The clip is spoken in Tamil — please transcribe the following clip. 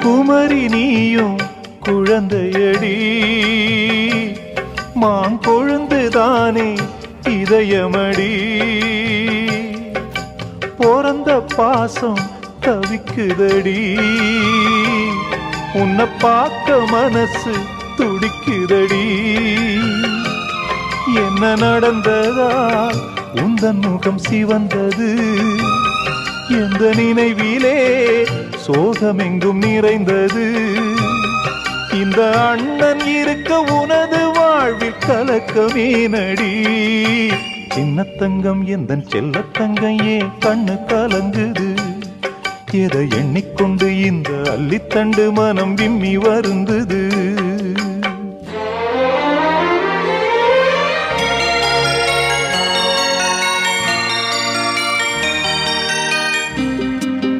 குமரி நீயும் குழந்தையடி. மாங்கொழுந்துதானே இதயமடி. பிறந்த பாசம் தவிக்குதடி. உன்னை பார்க்க மனசு துடிக்குதடி. என்ன நடந்ததா? உந்தன் முகம் சிவந்தது. எந்த நினைவிலே சோகமெங்கும் நிறைந்தது. இந்த அண்ணன் இருக்க உனது வாழ்வில் கலக்கமே சின்னத்தங்கம் எந்த செல்லத்தங்கம் ஏன் கண்ணு கலங்குது. எதை எண்ணிக்கொண்டு இந்த அள்ளித்தண்டு மனம் விம்மி வருந்தது.